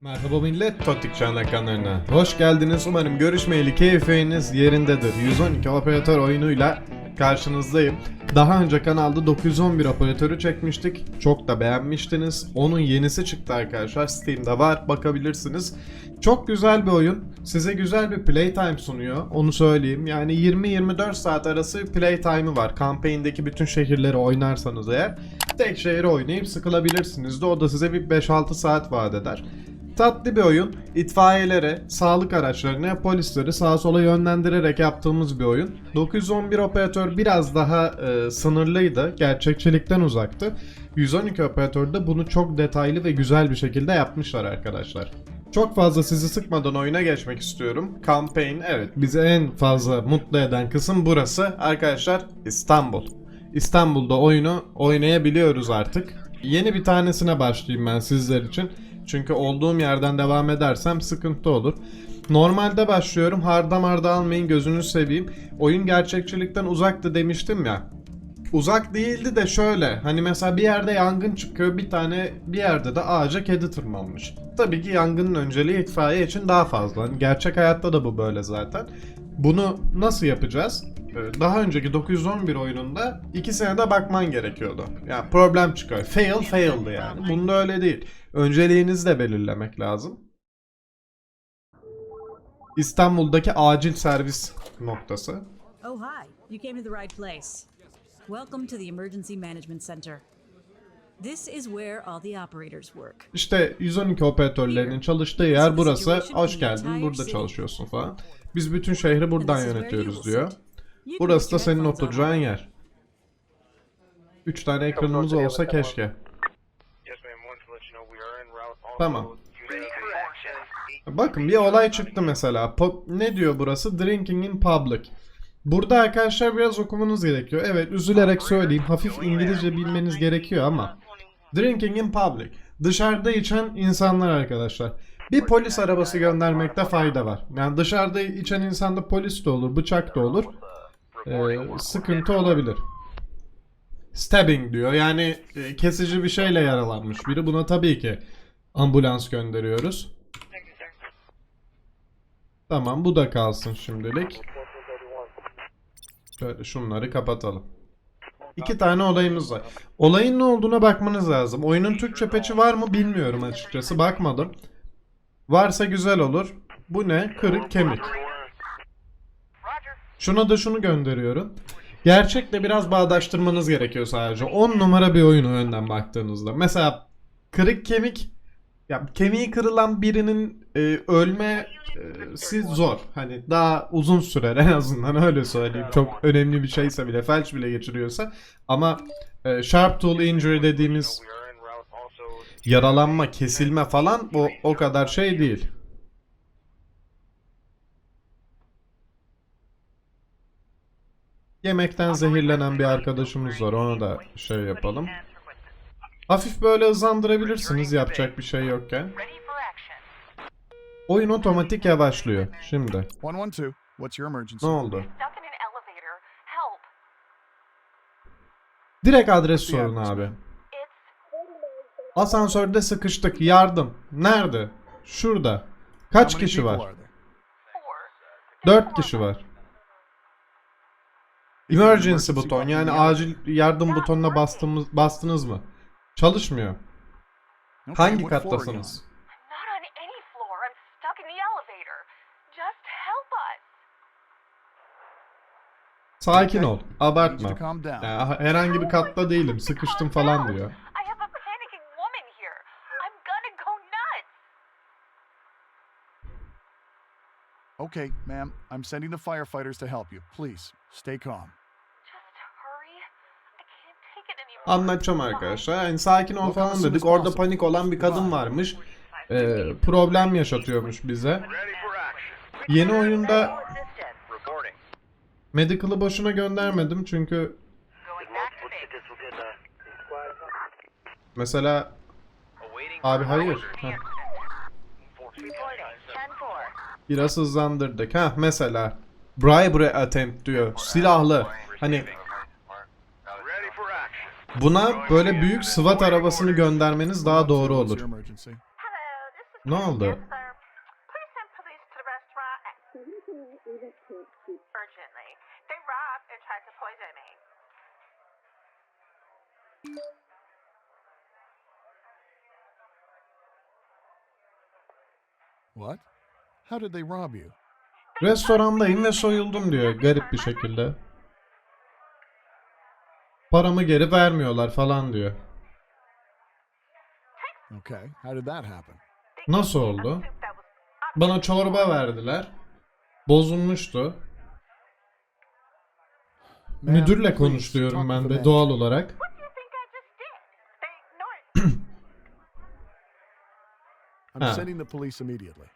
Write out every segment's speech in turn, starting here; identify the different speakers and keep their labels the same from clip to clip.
Speaker 1: Merhaba millet, Totik Channel kanalına hoş geldiniz. Umarım görüşmeyeli keyfiniz yerindedir. 112 operatör oyunuyla karşınızdayım. Daha önce kanalda 911 operatörü çekmiştik. Çok da beğenmiştiniz. Onun yenisi çıktı arkadaşlar. Steam'de var, bakabilirsiniz. Çok güzel bir oyun. Size güzel bir playtime sunuyor. Onu söyleyeyim. Yani 20-24 saat arası playtime'ı var. Campaign'deki bütün şehirleri oynarsanız eğer. Tek şehri oynayıp sıkılabilirsiniz de o da size bir 5-6 saat vaat eder. Tatlı bir oyun. İtfaiyelere, sağlık araçlarına, polisleri sağa sola yönlendirerek yaptığımız bir oyun. 911 operatör biraz daha e, sınırlıydı. Gerçekçilikten uzaktı. 112 operatör de bunu çok detaylı ve güzel bir şekilde yapmışlar arkadaşlar. Çok fazla sizi sıkmadan oyuna geçmek istiyorum. Campaign evet bizi en fazla mutlu eden kısım burası. Arkadaşlar İstanbul. İstanbul'da oyunu oynayabiliyoruz artık. Yeni bir tanesine başlayayım ben sizler için. Çünkü olduğum yerden devam edersem sıkıntı olur. Normalde başlıyorum. Harda marda almayın gözünüzü seveyim. Oyun gerçekçilikten uzaktı demiştim ya. Uzak değildi de şöyle. Hani mesela bir yerde yangın çıkıyor. Bir tane bir yerde de ağaca kedi tırmanmış. Tabii ki yangının önceliği itfaiye için daha fazla. Hani gerçek hayatta da bu böyle zaten. Bunu nasıl yapacağız? Daha önceki 911 oyununda iki senede bakman gerekiyordu. Yani problem çıkıyor. Fail fail'dı yani. Bunda öyle değil. Önceliğinizi de belirlemek lazım. İstanbul'daki acil servis noktası.
Speaker 2: Oh, hi. You came to the right place. Welcome to the Emergency Management Center. This is where all the operators work.
Speaker 1: İşte 112 operatörlerinin çalıştığı yer burası. Hoş geldin burada çalışıyorsun falan. Biz bütün şehri buradan yönetiyoruz diyor. Burası da senin oturacağın yer. 3 tane ekranımız olsa keşke. Tamam. Bakın bir olay çıktı mesela. Po- ne diyor burası? Drinking in public. Burada arkadaşlar biraz okumanız gerekiyor. Evet üzülerek söyleyeyim. Hafif İngilizce bilmeniz gerekiyor ama. Drinking in public. Dışarıda içen insanlar arkadaşlar. Bir polis arabası göndermekte fayda var. Yani dışarıda içen insanda polis de olur, bıçak da olur. Ee, sıkıntı olabilir. Stabbing diyor. Yani e, kesici bir şeyle yaralanmış biri. Buna tabii ki ambulans gönderiyoruz. Tamam bu da kalsın şimdilik. Şöyle şunları kapatalım. İki tane olayımız var. Olayın ne olduğuna bakmanız lazım. Oyunun Türkçe peçi var mı bilmiyorum açıkçası. Bakmadım. Varsa güzel olur. Bu ne? Kırık kemik. Şuna da şunu gönderiyorum. Gerçekle biraz bağdaştırmanız gerekiyor sadece. 10 numara bir oyun o yönden baktığınızda. Mesela kırık kemik ya kemiği kırılan birinin e, ölmesi zor. Hani daha uzun sürer en azından öyle söyleyeyim. Çok önemli bir şeyse bile felç bile geçiriyorsa. Ama e, sharp tool injury dediğimiz yaralanma, kesilme falan o o kadar şey değil. Yemekten zehirlenen bir arkadaşımız var. Ona da şey yapalım. Hafif böyle hızlandırabilirsiniz yapacak bir şey yokken. Oyun otomatik yavaşlıyor. Şimdi
Speaker 3: 112, what's your emergency?
Speaker 1: ne oldu? Direkt adres sorun abi. Asansörde sıkıştık. Yardım. Nerede? Şurada. Kaç kişi var? Dört kişi var. Emergency buton yani acil yardım butonuna bastığımız bastınız mı? Çalışmıyor.
Speaker 3: Okay,
Speaker 1: Hangi kattasınız?
Speaker 3: on?
Speaker 4: I'm not on any floor. I'm stuck in the elevator. Just help us.
Speaker 1: Sakin ol. Abartma. Ya, herhangi bir katta değilim. Sıkıştım falan diyor.
Speaker 3: Okay, ma'am, I'm sending the firefighters to help you. Please, stay calm.
Speaker 1: Anlatacağım arkadaşlar. Yani sakin ol falan dedik. Orada panik olan bir kadın varmış. Ee, problem yaşatıyormuş bize. Yeni oyunda. Medical'ı boşuna göndermedim çünkü mesela abi hayır. Heh. Biraz hızlandırdık. Ha mesela bribery attempt diyor. Silahlı. Hani. Buna böyle büyük SWAT arabasını göndermeniz daha doğru olur. Ne oldu?
Speaker 3: What? How did they rob you?
Speaker 1: Restorandayım ve soyuldum diyor garip bir şekilde. Paramı geri vermiyorlar falan diyor.
Speaker 3: Okay, how did that happen?
Speaker 1: Nasıl oldu? Bana çorba verdiler. Bozulmuştu. Müdürle konuş diyorum ben de doğal olarak. Ha.
Speaker 3: sending the police immediately.
Speaker 4: okay.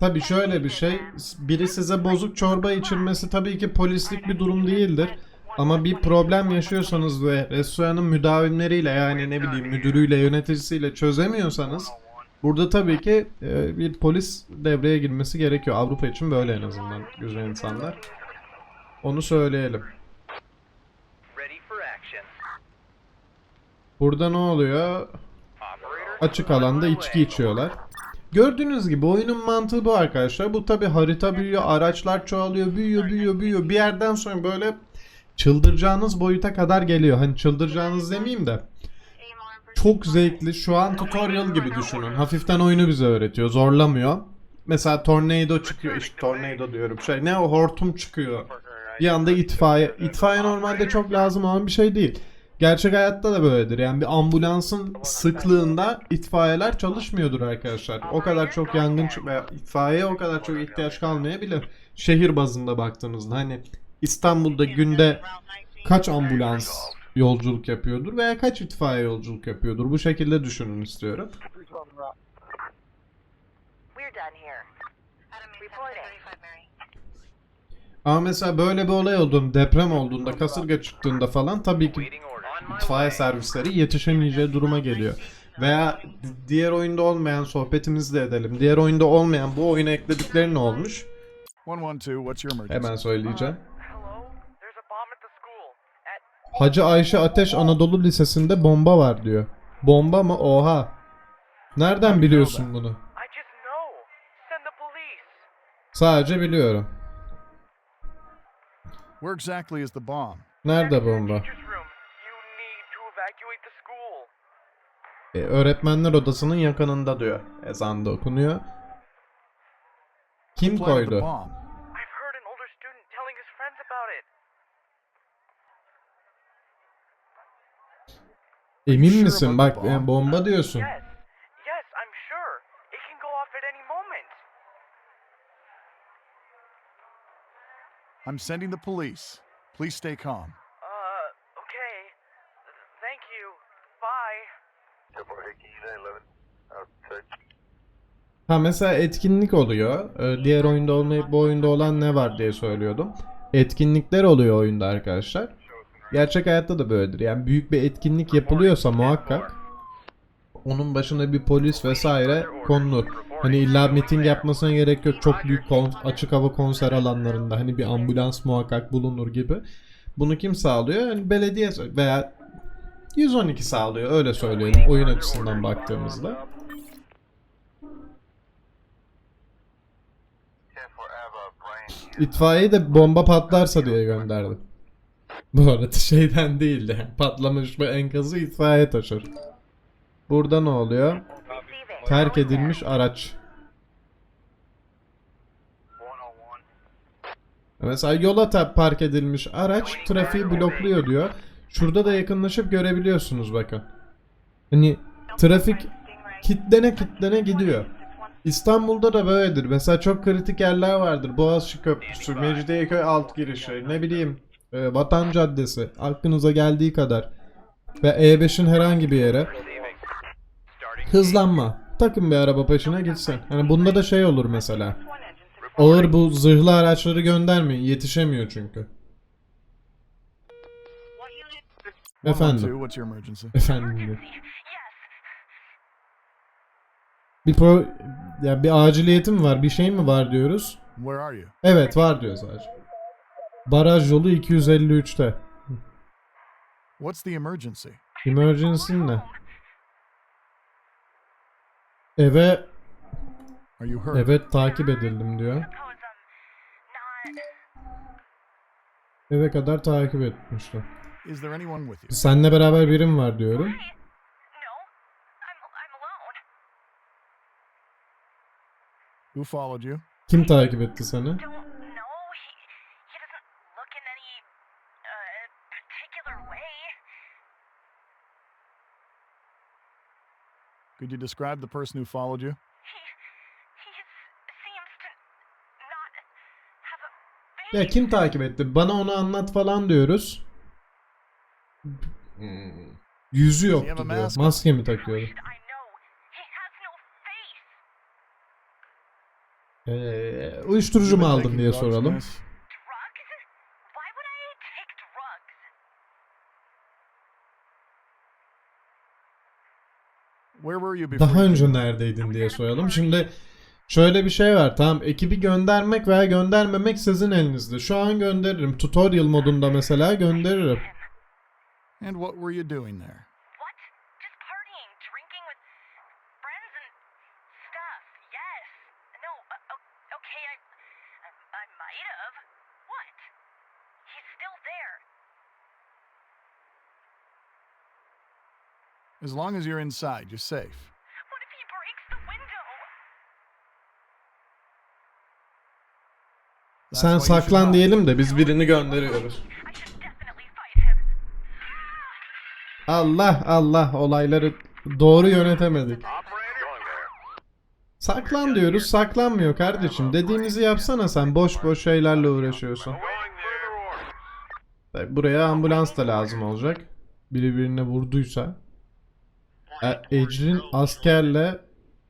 Speaker 1: Tabii şöyle bir şey, biri size bozuk çorba içirmesi tabii ki polislik bir durum değildir. Ama bir problem yaşıyorsanız ve restoranın müdavimleriyle yani ne bileyim müdürüyle yöneticisiyle çözemiyorsanız burada tabii ki e, bir polis devreye girmesi gerekiyor. Avrupa için böyle en azından güzel insanlar. Onu söyleyelim. Burada ne oluyor? Açık alanda içki içiyorlar. Gördüğünüz gibi oyunun mantığı bu arkadaşlar. Bu tabi harita büyüyor, araçlar çoğalıyor, büyüyor, büyüyor, büyüyor. Bir yerden sonra böyle çıldıracağınız boyuta kadar geliyor. Hani çıldıracağınız demeyeyim de. Çok zevkli. Şu an tutorial gibi düşünün. Hafiften oyunu bize öğretiyor. Zorlamıyor. Mesela tornado çıkıyor. İşte tornado diyorum. Şey ne o hortum çıkıyor. Bir anda itfaiye. İtfaiye normalde çok lazım olan bir şey değil. Gerçek hayatta da böyledir. Yani bir ambulansın sıklığında itfaiyeler çalışmıyordur arkadaşlar. O kadar çok yangın veya itfaiyeye o kadar çok ihtiyaç kalmayabilir. Şehir bazında baktığınızda hani İstanbul'da günde kaç ambulans yolculuk yapıyordur veya kaç itfaiye yolculuk yapıyordur. Bu şekilde düşünün istiyorum. Ama mesela böyle bir olay olduğunda, deprem olduğunda, kasırga çıktığında falan tabii ki itfaiye servisleri yetişemeyeceği duruma geliyor. Veya di- diğer oyunda olmayan sohbetimizi de edelim. Diğer oyunda olmayan bu oyuna ekledikleri ne olmuş?
Speaker 3: 112, what's your emergency?
Speaker 1: Hemen söyleyeceğim. Hacı Ayşe Ateş Anadolu Lisesi'nde bomba var diyor. Bomba mı? Oha. Nereden biliyorsun bunu? Sadece biliyorum.
Speaker 3: Where exactly is the bomb?
Speaker 1: Nerede bomba? E, öğretmenler odasının yakınında diyor. Ezan da okunuyor. Kim koydu? Emin misin? Bak e, bomba diyorsun.
Speaker 5: I'm
Speaker 3: sending the police. Please stay calm.
Speaker 5: Uh, okay. Thank you. Bye.
Speaker 1: Ha mesela etkinlik oluyor. Ee, diğer oyunda olmayıp bu oyunda olan ne var diye söylüyordum. Etkinlikler oluyor oyunda arkadaşlar. Gerçek hayatta da böyledir. Yani büyük bir etkinlik yapılıyorsa muhakkak onun başına bir polis vesaire konulur. Hani illa miting yapmasına gerek yok. Çok büyük açık hava konser alanlarında hani bir ambulans muhakkak bulunur gibi. Bunu kim sağlıyor? Hani belediye veya 112 sağlıyor öyle söyleyelim oyun açısından baktığımızda. İtfaiye de bomba patlarsa diye gönderdim. Bu arada şeyden değildi. Patlamış bu enkazı itfaiye taşır. Burada ne oluyor? Terk edilmiş araç. Mesela yola park edilmiş araç trafiği blokluyor diyor. Şurada da yakınlaşıp görebiliyorsunuz bakın. Hani trafik kitlene kitlene gidiyor. İstanbul'da da böyledir. Mesela çok kritik yerler vardır. Boğaziçi Köprüsü, Mecidiyeköy alt girişi, ne bileyim e, Vatan Caddesi. Aklınıza geldiği kadar. Ve E5'in herhangi bir yere hızlanma. Takın bir araba peşine gitsin. Hani bunda da şey olur mesela. Ağır bu zırhlı araçları göndermeyin. Yetişemiyor çünkü. Efendim.
Speaker 3: 112, what's your emergency?
Speaker 1: Efendim. diyor. Bir pro ya bir aciliyeti mi var? Bir şey mi var diyoruz? Evet var diyor sadece. Baraj yolu 253'te.
Speaker 3: What's the emergency?
Speaker 1: Emergency ne? Eve
Speaker 3: Are you hurt?
Speaker 1: evet takip edildim diyor. Eve kadar takip etmişler.
Speaker 3: Is there anyone with you?
Speaker 1: Seninle beraber birim var diyorum.
Speaker 3: Who followed you?
Speaker 1: Kim takip etti seni?
Speaker 4: Don't know. He he doesn't look in any uh particular way.
Speaker 3: Could you describe the person who followed you?
Speaker 1: Ya kim takip etti? Bana onu anlat falan diyoruz. Yüzü yoktu diyor. Maske mi takıyordu? Ee, uyuşturucu mu aldın diye soralım. Daha
Speaker 3: you
Speaker 1: önce neredeydin diye soralım. Şimdi şöyle bir şey var. Tamam ekibi göndermek veya göndermemek sizin elinizde. Şu an gönderirim. Tutorial modunda mesela gönderirim.
Speaker 3: And what were you doing there?
Speaker 4: What? Just partying, drinking with friends and stuff. Yes. No. Uh, o- okay. I, I, I might have. What? He's still there.
Speaker 3: As long as you're inside, you're safe.
Speaker 4: What if he breaks the window?
Speaker 3: That's
Speaker 1: Sen saklan
Speaker 3: hide.
Speaker 1: diyelim de biz birini gönderiyoruz.
Speaker 4: I should definitely fight him.
Speaker 1: Allah Allah olayları doğru yönetemedik.
Speaker 6: Operator? Going there.
Speaker 1: Saklan diyoruz saklanmıyor kardeşim. Dediğimizi yapsana sen boş boş şeylerle uğraşıyorsun.
Speaker 6: Going.
Speaker 1: Tabii Buraya ambulans da lazım olacak. Biri birine vurduysa. E, Ecrin askerle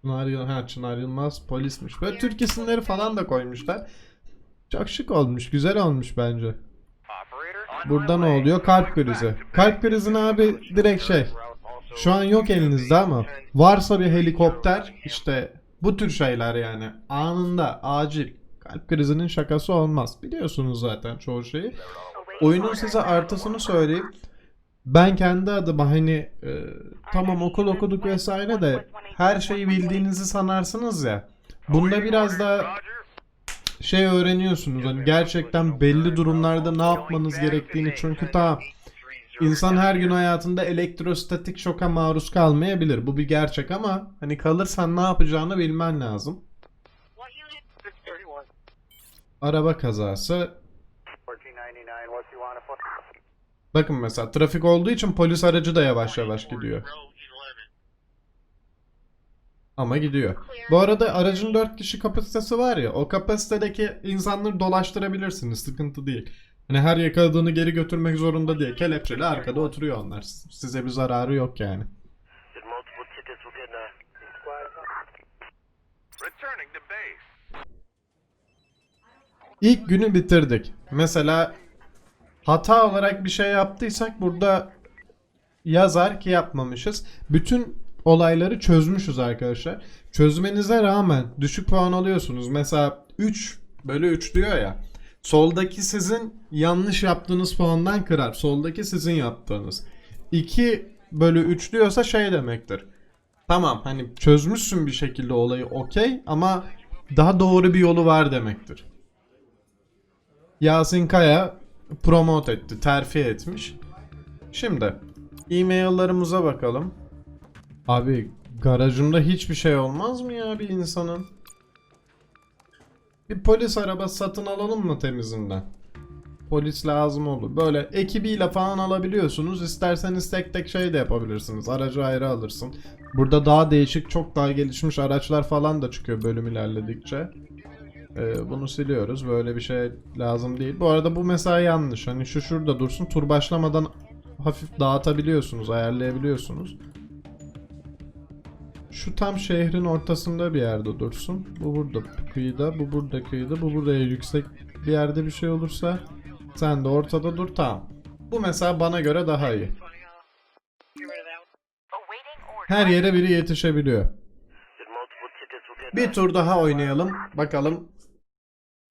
Speaker 1: Çınar, Yıl- ha, Çınar Yılmaz polismiş. Böyle Türk isimleri falan da koymuşlar. Çok şık olmuş. Güzel olmuş bence. Burada ne oluyor? Kalp krizi. Kalp krizini abi direkt şey. Şu an yok elinizde ama varsa bir helikopter işte bu tür şeyler yani anında acil kalp krizinin şakası olmaz. Biliyorsunuz zaten çoğu şeyi. Oyunun size artısını söyleyeyim. Ben kendi adıma hani e, tamam okul okuduk vesaire de her şeyi bildiğinizi sanarsınız ya. Bunda biraz daha şey öğreniyorsunuz. Hani gerçekten belli durumlarda ne yapmanız gerektiğini çünkü tamam İnsan her gün hayatında elektrostatik şoka maruz kalmayabilir. Bu bir gerçek ama hani kalırsan ne yapacağını bilmen lazım.
Speaker 6: What unit? 631.
Speaker 1: Araba kazası. Bakın mesela trafik olduğu için polis aracı da yavaş yavaş gidiyor. Ama gidiyor. Bu arada aracın 4 kişi kapasitesi var ya o kapasitedeki insanları dolaştırabilirsiniz. Sıkıntı değil. Hani her yakaladığını geri götürmek zorunda değil. Kelepçeli arkada oturuyor onlar. Size bir zararı yok yani. İlk günü bitirdik. Mesela hata olarak bir şey yaptıysak burada yazar ki yapmamışız. Bütün olayları çözmüşüz arkadaşlar. Çözmenize rağmen düşük puan alıyorsunuz. Mesela 3 bölü 3 diyor ya. Soldaki sizin yanlış yaptığınız puandan kırar. Soldaki sizin yaptığınız. 2 bölü 3 diyorsa şey demektir. Tamam hani çözmüşsün bir şekilde olayı okey ama daha doğru bir yolu var demektir. Yasin Kaya promote etti, terfi etmiş. Şimdi e-mail'larımıza bakalım. Abi garajında hiçbir şey olmaz mı ya bir insanın? Bir polis arabası satın alalım mı temizinden? Polis lazım olur. Böyle ekibiyle falan alabiliyorsunuz. İsterseniz tek tek şey de yapabilirsiniz. Aracı ayrı alırsın. Burada daha değişik, çok daha gelişmiş araçlar falan da çıkıyor bölüm ilerledikçe. Ee, bunu siliyoruz. Böyle bir şey lazım değil. Bu arada bu mesela yanlış. Hani şu şurada dursun. Tur başlamadan hafif dağıtabiliyorsunuz, ayarlayabiliyorsunuz. Şu tam şehrin ortasında bir yerde dursun. Bu burada kıyıda, bu burada kıyıda, bu buraya yüksek bir yerde bir şey olursa sen de ortada dur tamam. Bu mesela bana göre daha iyi. Her yere biri yetişebiliyor. Bir tur daha oynayalım. Bakalım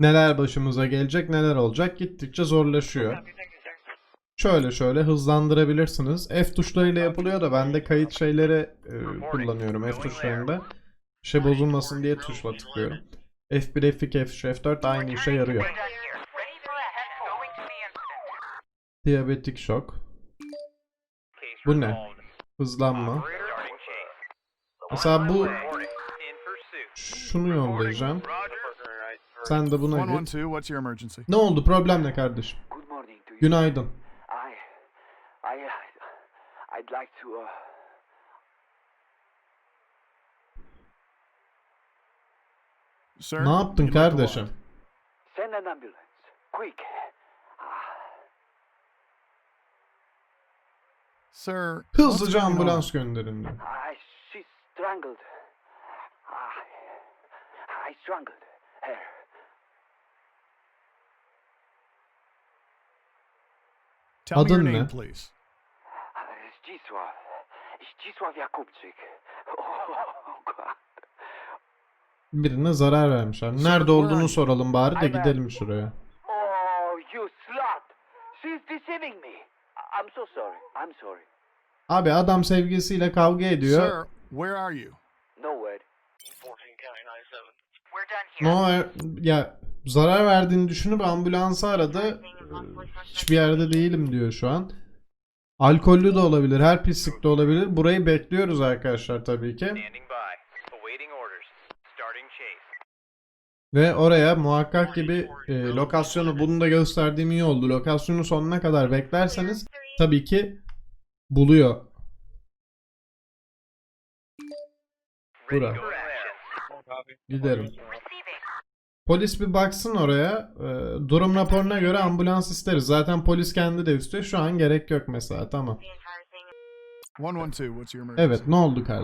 Speaker 1: neler başımıza gelecek, neler olacak. Gittikçe zorlaşıyor. Şöyle şöyle hızlandırabilirsiniz. F tuşlarıyla yapılıyor da ben de kayıt şeyleri e, kullanıyorum F tuşlarında. Bir şey bozulmasın diye tuşla tıklıyorum. F1, F2, F3, F4 aynı işe yarıyor. Diyabetik şok. Bu ne? Hızlanma. Mesela bu şunu yollayacağım. Sen de buna git.
Speaker 3: 112, what's your emergency?
Speaker 1: Ne oldu? Problem ne kardeşim?
Speaker 7: Good morning to you.
Speaker 1: Günaydın.
Speaker 7: I, I, uh, I'd like to, uh,
Speaker 3: Sir?
Speaker 1: Ne yaptın kardeşim?
Speaker 7: send an ambulance. Quick. Ah,
Speaker 3: Sir,
Speaker 1: Hızlıca ambulans gönderin diyor.
Speaker 7: I, she's strangled. Ah, I strangled her.
Speaker 3: Tell me your
Speaker 1: Adın
Speaker 3: name,
Speaker 1: ne?
Speaker 3: please.
Speaker 7: Zdzisław. Zdzisław Jakubczyk. Oh, God.
Speaker 1: Birine zarar vermişler. Nerede olduğunu soralım bari de gidelim şuraya.
Speaker 7: Oh, you slut. She's deceiving me. I- I'm so sorry. I'm sorry.
Speaker 1: Abi adam sevgilisiyle kavga ediyor.
Speaker 3: Sir, where are you?
Speaker 7: Nowhere.
Speaker 6: 14 County 97.
Speaker 4: We're done here.
Speaker 1: No, ya zarar verdiğini düşünüp ambulansı aradı. Hiçbir yerde değilim diyor şu an. Alkollü de olabilir, her pislikte olabilir. Burayı bekliyoruz arkadaşlar tabii ki. Ve oraya muhakkak gibi e, lokasyonu bunu da gösterdiğim iyi oldu. Lokasyonu sonuna kadar beklerseniz tabii ki buluyor. Bura. Giderim. Polis bir baksın oraya. e, durum raporuna göre ambulans isteriz. Zaten polis kendi de istiyor. Şu an gerek yok mesela. Tamam.
Speaker 3: 112, what's your emergency?
Speaker 1: Evet ne oldu
Speaker 5: car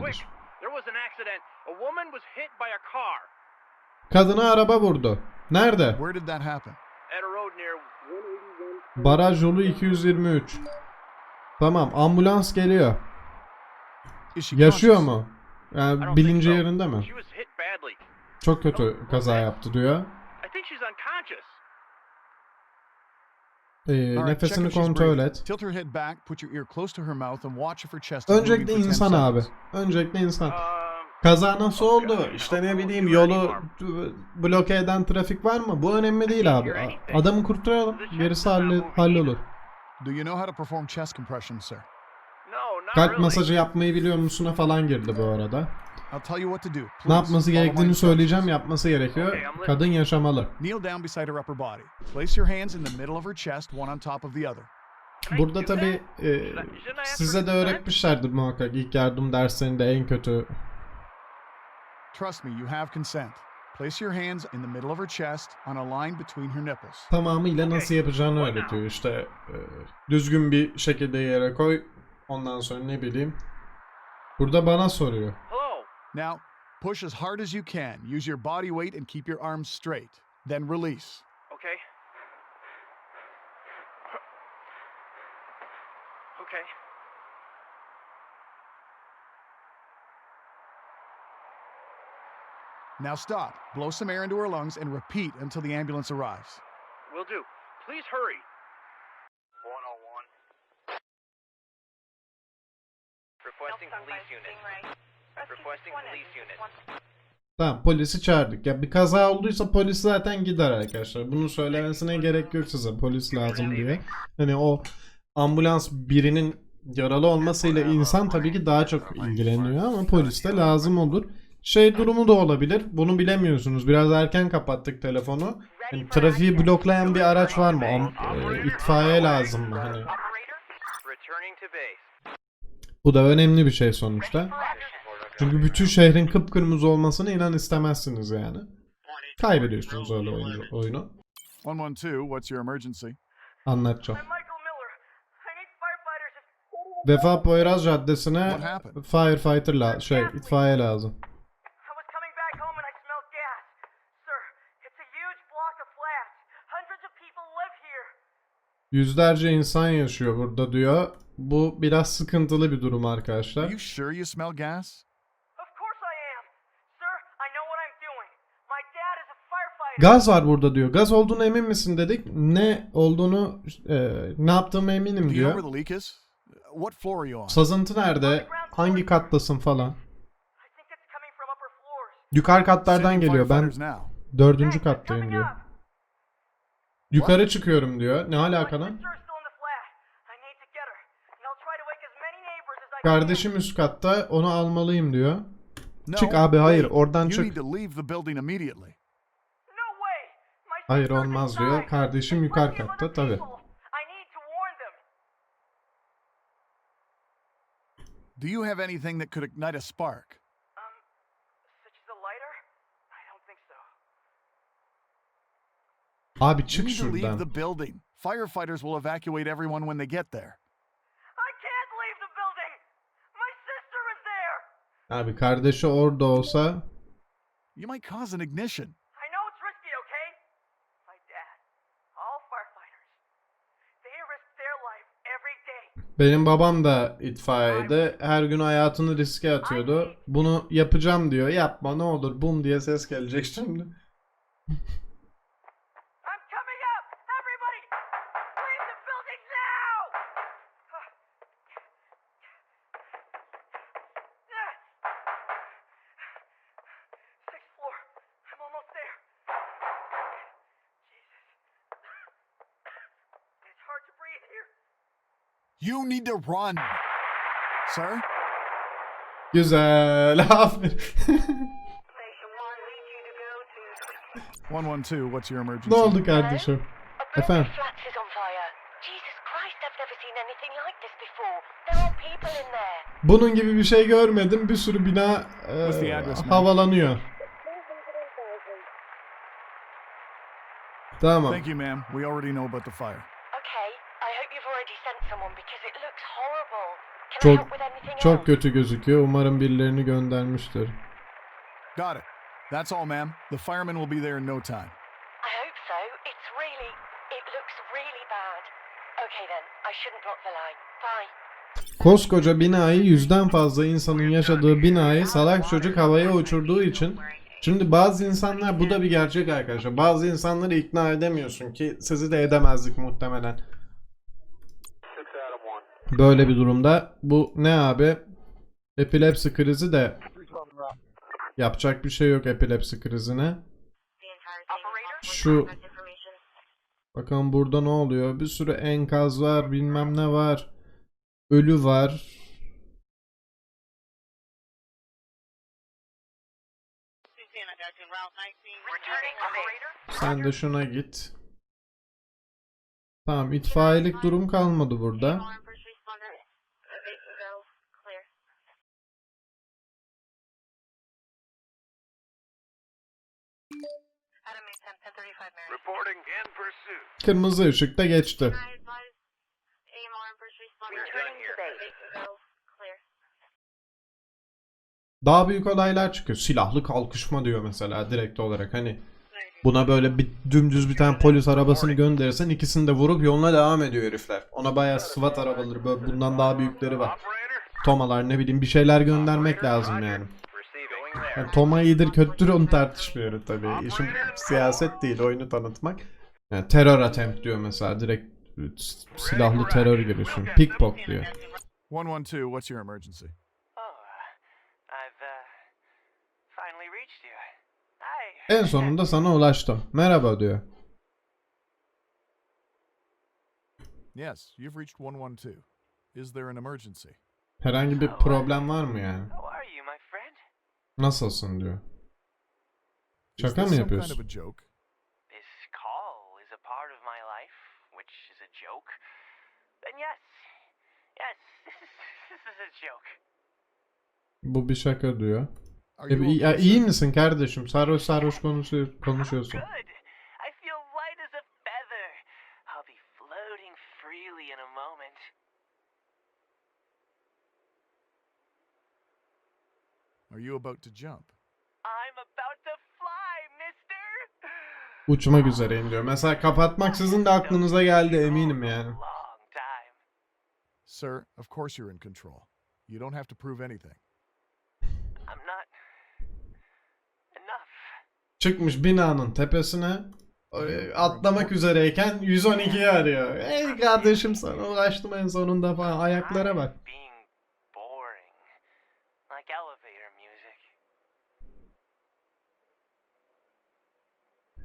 Speaker 1: Kadına araba vurdu. Nerede?
Speaker 3: Where did that happen?
Speaker 5: at a road near 181.
Speaker 1: Baraj yolu 223. Tamam ambulans geliyor. Yaşıyor mu? Yani bilinci yerinde mi? Çok kötü kaza yaptı diyor. Ee, nefesini kontrol et. Öncelikle
Speaker 3: for 10
Speaker 1: insan abi. Öncelikle insan. Kaza nasıl oldu? İşte ne bileyim yolu bloke eden trafik var mı? Bu önemli değil abi. Adamı kurtaralım. Gerisi halle, hallolur. Kalp masajı yapmayı biliyor musun'a falan girdi bu arada.
Speaker 3: I'll tell you what to do.
Speaker 1: Ne
Speaker 3: Please
Speaker 1: yapması
Speaker 3: follow my
Speaker 1: gerektiğini söyleyeceğim. Yapması gerekiyor. Kadın yaşamalı.
Speaker 3: Kneel down beside her upper body. Place your hands in the middle of her chest, one on top of the other.
Speaker 1: Burada tabi size de öğretmişlerdir muhakkak ilk yardım derslerinde en kötü.
Speaker 3: Trust me, you have consent. Place your hands in the middle of her chest on a line between her nipples.
Speaker 1: Tamamıyla nasıl yapacağını öğretiyor işte. e, düzgün bir şekilde yere koy. Ondan sonra ne bileyim. Burada bana soruyor.
Speaker 5: Hello.
Speaker 3: Now, push as hard as you can. Use your body weight and keep your arms straight. Then release.
Speaker 5: Okay. Okay.
Speaker 3: Now stop. Blow some air into her lungs and repeat until the ambulance arrives.
Speaker 5: Will do. Please hurry.
Speaker 6: 101.
Speaker 5: Requesting police unit. Requesting police unit.
Speaker 1: Tamam polisi çağırdık. Ya bir kaza olduysa polis zaten gider arkadaşlar. Bunu söylemesine gerek yok size. Polis lazım diye. Hani o ambulans birinin yaralı olmasıyla insan tabii ki daha çok ilgileniyor ama polis de lazım olur. Şey durumu da olabilir. Bunu bilemiyorsunuz. Biraz erken kapattık telefonu. Hani trafiği bloklayan bir araç var mı? Am- e, itfaiye lazım mı? Hani bu da önemli bir şey sonuçta. Çünkü bütün şehrin kıpkırmızı olmasını inan istemezsiniz yani. Kaybediyorsunuz öyle oyuncu, oyunu.
Speaker 3: 112, what's your emergency?
Speaker 1: Anlatacağım.
Speaker 4: Need firefighters.
Speaker 1: Vefa Poyraz Caddesi'ne
Speaker 3: What happened?
Speaker 1: firefighter la şey itfaiye lazım.
Speaker 4: Gas.
Speaker 1: Yüzlerce insan yaşıyor burada diyor. Bu biraz sıkıntılı bir durum
Speaker 3: Are
Speaker 1: arkadaşlar.
Speaker 3: you sure you smell gas?
Speaker 4: Of course I am. Sir, I know what I'm doing. My dad is a firefighter.
Speaker 1: Gaz var burada diyor. Gaz olduğunu emin misin dedik. Ne olduğunu e, ne yaptığımı eminim diyor. Sazıntı nerede? Hangi kattasın falan. Yukarı katlardan geliyor. Ben dördüncü kattayım diyor. Yukarı çıkıyorum diyor. Ne alaka lan? Kardeşim üst katta onu almalıyım diyor. Çık abi hayır oradan çık.
Speaker 3: need to leave the building immediately.
Speaker 1: Hayır olmaz diyor. Kardeşim yukarı katta tabi.
Speaker 3: Do you have anything that could ignite a spark?
Speaker 1: Abi
Speaker 3: You
Speaker 1: çık
Speaker 3: need to leave
Speaker 1: şuradan.
Speaker 3: the building. Firefighters will evacuate everyone when they get there.
Speaker 1: Abi kardeşi orada olsa
Speaker 3: You might cause an ignition.
Speaker 4: I know it's risky, okay? My dad, all firefighters, they risk their life every day.
Speaker 1: Benim babam da itfaiyede her gün hayatını riske atıyordu. Bunu yapacağım diyor. Yapma ne olur bum diye ses gelecek şimdi.
Speaker 3: You need to run. Sir?
Speaker 1: Güzel. Aferin.
Speaker 4: Station one needs you to go to
Speaker 3: 112, what's your emergency?
Speaker 1: ne oldu kardeşim? Efendim?
Speaker 5: Flats is on fire. Jesus Christ, I've never seen anything like this before. There are people in there.
Speaker 1: Bunun gibi bir şey görmedim. Bir sürü bina e, havalanıyor. Tamam.
Speaker 3: Thank you, ma'am. We already know about the fire.
Speaker 5: Okay, I hope you've already sent someone because it looks horrible. Can I
Speaker 1: Çok çok kötü gözüküyor. Umarım birilerini göndermiştir.
Speaker 3: Got it. That's all, ma'am. The firemen will be there in no time.
Speaker 5: I hope so. It's really, it looks really bad. Okay then, I shouldn't block the line. Bye.
Speaker 1: Koskoca binayı yüzden fazla insanın yaşadığı binayı salak çocuk havaya uçurduğu için Şimdi bazı insanlar bu da bir gerçek arkadaşlar. Bazı insanları ikna edemiyorsun ki sizi de edemezdik muhtemelen. Böyle bir durumda bu ne abi? Epilepsi krizi de yapacak bir şey yok epilepsi krizine. Şu bakalım burada ne oluyor? Bir sürü enkaz var, bilmem ne var. Ölü var. Sen de şuna git. Tamam itfaiyelik durum kalmadı burada. Kırmızı ışıkta geçti. Daha büyük olaylar çıkıyor. Silahlı kalkışma diyor mesela direkt olarak. Hani buna böyle bir dümdüz bir tane polis arabasını gönderirsen ikisini de vurup yoluna devam ediyor herifler. Ona bayağı SWAT arabaları böyle bundan daha büyükleri var. Tomalar ne bileyim bir şeyler göndermek lazım yani. Yani Toma iyidir kötüdür onu tartışmıyorum tabii. İşim siyaset değil oyunu tanıtmak. Yani terör attempt diyor mesela direkt silahlı terör girişim. Pickpock diyor.
Speaker 3: 112, what's your emergency?
Speaker 5: Oh, uh, I've finally reached you. Hi.
Speaker 1: En sonunda sana ulaştım. Merhaba diyor.
Speaker 3: Yes, you've reached 112. Is there an emergency?
Speaker 1: Herhangi bir problem var mı yani?
Speaker 5: How are you, my friend?
Speaker 1: Nasılsın diyor. Şaka mı yapıyorsun?
Speaker 5: This call is a part of my life, which is a joke. Then yes, yes, this is this is a joke.
Speaker 1: Bu bir şaka diyor. E, iyi- iyi misin kardeşim? Sarhoş sarhoş konuşuyor, konuşuyorsun.
Speaker 5: Good. I feel light as a feather. I'll be floating freely in a moment.
Speaker 3: Are you about to jump?
Speaker 5: I'm about to fly, mister.
Speaker 1: Uçmak üzereyim diyor. Mesela kapatmaksızın da aklınıza geldi eminim yani.
Speaker 3: Sir, of course you're in control. You don't have to prove anything.
Speaker 5: I'm not enough.
Speaker 1: Çıkmış binanın tepesine e, atlamak üzereyken 112'yi arıyor. Ey kardeşim sana ulaştım en sonunda falan ayaklara bak.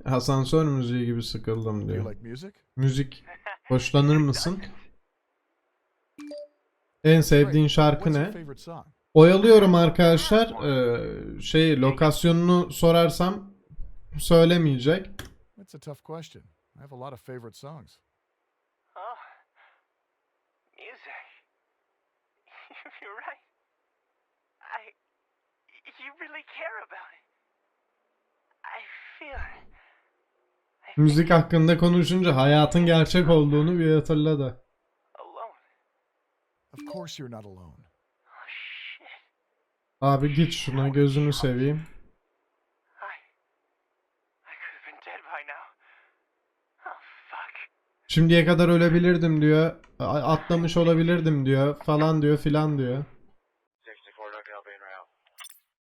Speaker 1: Asansör müziği gibi sıkıldım diyor. Müzik. Hoşlanır mısın? En sevdiğin şarkı ne? Oyalıyorum arkadaşlar. Ee, şey lokasyonunu sorarsam söylemeyecek.
Speaker 3: That's a tough question. I have a lot of favorite songs.
Speaker 5: Oh, music. You're right. I. You really care about it. I feel. I
Speaker 1: Müzik hakkında konuşunca hayatın gerçek olduğunu bir hatırladı.
Speaker 5: alone.
Speaker 3: Of course you're not alone.
Speaker 5: Oh shit.
Speaker 1: Abi git şuna gözünü seveyim.
Speaker 5: I. I could have been dead by now. Oh fuck.
Speaker 1: Şimdiye kadar ölebilirdim diyor. Atlamış olabilirdim diyor. Falan diyor filan diyor.
Speaker 6: 64, not gonna be in route.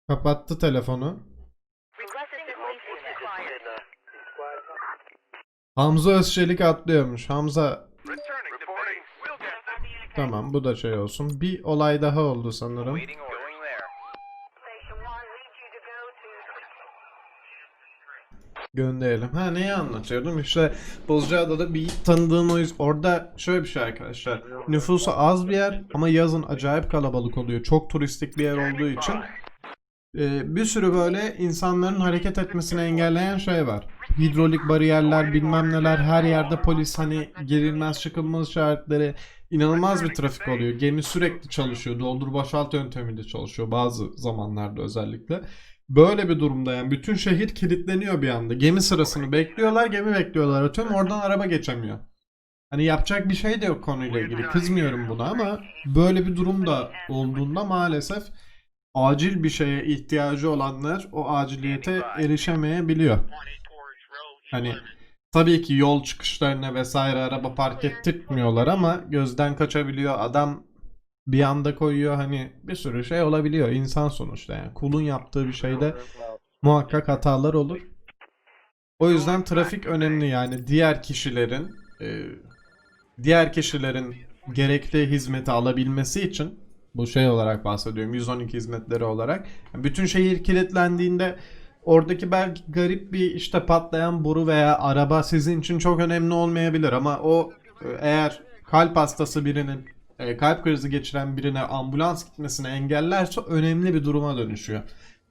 Speaker 1: Kapattı telefonu. Hamza Özçelik atlıyormuş. Hamza tamam bu da şey olsun. Bir olay daha oldu sanırım. Gönderelim. Ha neyi anlatıyordum? İşte Bozcaada'da bir tanıdığım o yüz- orada şöyle bir şey arkadaşlar. Nüfusu az bir yer ama yazın acayip kalabalık oluyor. Çok turistik bir yer olduğu için e, bir sürü böyle insanların hareket etmesini engelleyen şey var. Hidrolik bariyerler bilmem neler her yerde polis hani girilmez çıkılmaz işaretleri inanılmaz bir trafik oluyor. Gemi sürekli çalışıyor. Doldur boşalt yöntemiyle çalışıyor bazı zamanlarda özellikle. Böyle bir durumda yani bütün şehir kilitleniyor bir anda. Gemi sırasını bekliyorlar, gemi bekliyorlar atıyorum oradan araba geçemiyor. Hani yapacak bir şey de yok konuyla ilgili. Kızmıyorum buna ama böyle bir durum da olduğunda maalesef acil bir şeye ihtiyacı olanlar o aciliyete erişemeyebiliyor. Hani tabii ki yol çıkışlarına vesaire araba park ettirtmiyorlar ama gözden kaçabiliyor. Adam bir anda koyuyor hani bir sürü şey olabiliyor. İnsan sonuçta yani. Kulun yaptığı bir şeyde muhakkak hatalar olur. O yüzden trafik önemli yani diğer kişilerin e, diğer kişilerin gerekli hizmeti alabilmesi için bu şey olarak bahsediyorum 112 hizmetleri olarak bütün şehir kilitlendiğinde oradaki belki garip bir işte patlayan boru veya araba sizin için çok önemli olmayabilir ama o e, eğer kalp hastası birinin e, kalp krizi geçiren birine ambulans gitmesini engellerse önemli bir duruma dönüşüyor.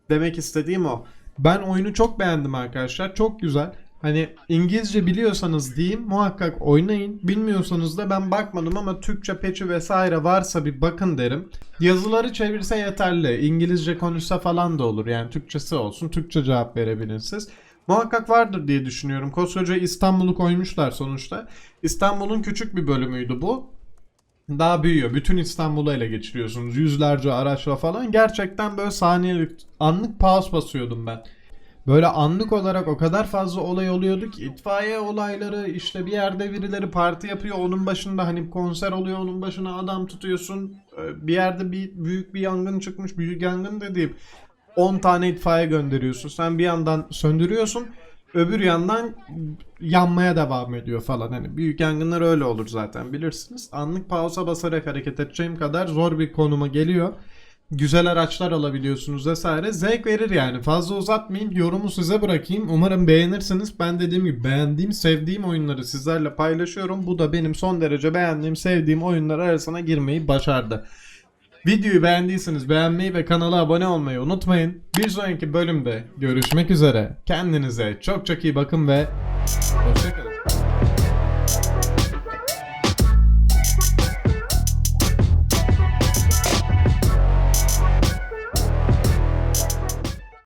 Speaker 1: Demek istediğim o. Ben oyunu çok beğendim arkadaşlar. Çok güzel. Hani İngilizce biliyorsanız diyeyim muhakkak oynayın. Bilmiyorsanız da ben bakmadım ama Türkçe peçi vesaire varsa bir bakın derim. Yazıları çevirse yeterli. İngilizce konuşsa falan da olur. Yani Türkçesi olsun. Türkçe cevap verebilirsiniz. Muhakkak vardır diye düşünüyorum. Koskoca İstanbul'u koymuşlar sonuçta. İstanbul'un küçük bir bölümüydü bu daha büyüyor. Bütün İstanbul'u ele geçiriyorsunuz. Yüzlerce araçla falan. Gerçekten böyle saniyelik anlık pause basıyordum ben. Böyle anlık olarak o kadar fazla olay oluyordu ki itfaiye olayları işte bir yerde birileri parti yapıyor onun başında hani konser oluyor onun başına adam tutuyorsun Ee, bir yerde bir büyük bir yangın çıkmış büyük yangın dediğim 10 tane itfaiye gönderiyorsun sen bir yandan söndürüyorsun öbür yandan yanmaya devam ediyor falan. Hani büyük yangınlar öyle olur zaten bilirsiniz. Anlık pausa basarak hareket edeceğim kadar zor bir konuma geliyor. Güzel araçlar alabiliyorsunuz vesaire. Zevk verir yani. Fazla uzatmayayım. Yorumu size bırakayım. Umarım beğenirsiniz. Ben dediğim gibi beğendiğim, sevdiğim oyunları sizlerle paylaşıyorum. Bu da benim son derece beğendiğim, sevdiğim oyunlar arasına girmeyi başardı. Videoyu beğendiyseniz beğenmeyi ve kanala abone olmayı unutmayın. Bir sonraki bölümde görüşmek üzere. Kendinize çok çok iyi bakın ve hoşçakalın.